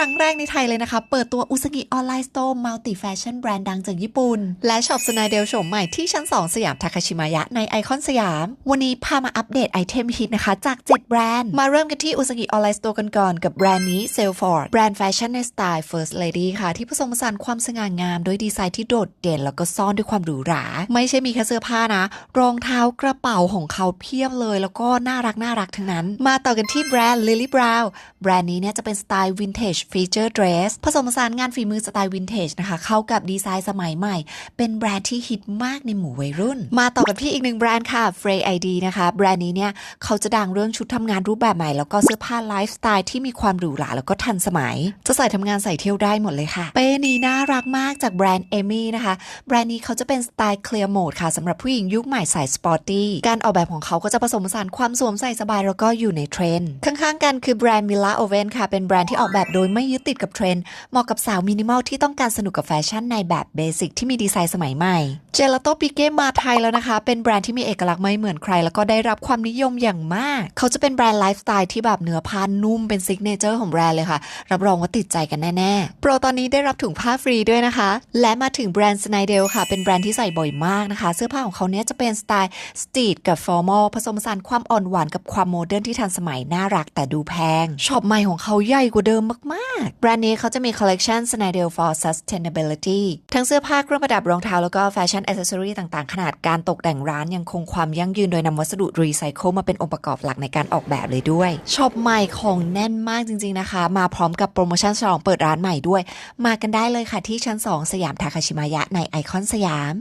รั้งแรกในไทยเลยนะคะ เปิดตัวอุซากิออนไลน์สโตร์มัลติแฟชั่นแบรนด์ดังจากญี่ปุ่น และช็อปสไนเดลโฉมใหม่ที่ชั้น 2 สยามทาคาชิมายะในไอคอนสยาม วันนี้พามาอัปเดตไอเทมฮิตนะคะ จาก 7 แบรนด์ มาเริ่มกันที่อุซากิออนไลน์สโตร์กันก่อนกับแบรนด์นี้เซลฟอร์ดแบรนด์แฟชั่นในสไตล์ First Lady ค่ะ ที่ผสมผสานความสง่างามด้วยดีไซน์ที่โดดเด่น แล้วก็ซ่อนด้วยความหรูหรา ไม่ใช่มีแค่เสื้อผ้านะ รองเท้ากระเป๋าของเขาเพียบเลย แล้วก็น่ารักน่ารักทั้งนั้น มาต่อกันที่แบรนด์ Lily Brown แบรนด์นี้เนี่ยจะเป็นสไตล์วินเทจฟีเจอร์เดรสผสมผสานงานฝีมือสไตล์วินเทจนะคะ เข้ากับดีไซน์สมัยใหม่ เป็นแบรนด์ที่ฮิตมากในหมู่วัยรุ่น มาต่อกันที่อีกหนึ่งแบรนด์ค่ะ Frey ID นะคะ แบรนด์นี้เนี่ยเขาจะดังเรื่องชุดทำงานรูปแบบใหม่ แล้วก็เสื้อผ้าไลฟ์สไตล์ที่มีความหรูหราแล้วก็ทันสมัย จะใส่ทำงานใส่เที่ยวได้หมดเลยค่ะ เป้นี้น่ารักมากจากแบรนด์เอมี่นะคะ แบรนด์นี้เขาจะเป็นสไตล์เคลียร์โหมดค่ะสำหรับผู้หญิงยุคใหม่สายสปอร์ตี้การออกแบบของเขาก็จะผสมผสานความสวมใส่สบายแล้วก็อยู่ในเทรนด์ข้างๆกันคือแบรนด์มิล a โอเวนค่ะเป็นแบรนด์ที่ออกแบบโดยไม่ยึดติดกับเทรนด์เหมาะกับสาวมินิมอลที่ต้องการสนุกกับแฟชั่นในแบบเบสิกที่มีดีไซน์สมัยใหม่ เจลาโตปิเก้มาไทยแล้วนะคะ เป็นแบรนด์ที่มีเอกลักษณ์ไม่เหมือนใคร แล้วก็ได้รับความนิยมอย่างมาก เขาจะเป็นแบรนด์ไลฟ์สไตล์ที่แบบเนื้อผ้านุ่มเป็นซิกเนเจอร์ของแบรนด์เลยค่ะ รับรองว่าติดใจกันแน่ๆ โปรตอนนี้ได้รับถุงผ้าฟรีด้วยนะคะ และมาถึงแบรนด์สไนเดลค่ะ เป็นแบรนด์ที่ใส่บ่อยมากนะคะ เสื้อผ้าของเขาเนี้ยจะเป็นสไตล์สตรีทกับฟอร์มอลผสมผสานความอ่อนหวานกับความโมเดิร์นที่ทันสมัยน่ารักแต่ดูแพงช็อปใหม่ของเขาใหญ่กว่าเดิมมาก แบรนด์นี้เขาจะมีคอลเลกชัน s n i d e l for Sustainability ทั้งเสื้อผ้าเครื่องประดับรองเท้า แล้วก็แฟชั่นอ c เซสซอรี่ต่างๆ ขนาดการตกแต่งร้านยังคงความยั่งยืนโดยนำวัสดุรีไซเคิลมาเป็นองค์ประกอบหลักในการออกแบบเลยด้วยช็อปใหม่ของแน่นมากจริง ๆนะคะ มาพร้อมกับโปรโมชั่นฉลองเปิดร้านใหม่ด้วย มากันได้เลยค่ะที่ชั้น 2 สยามทาคาชิมายะในไอคอนสยาม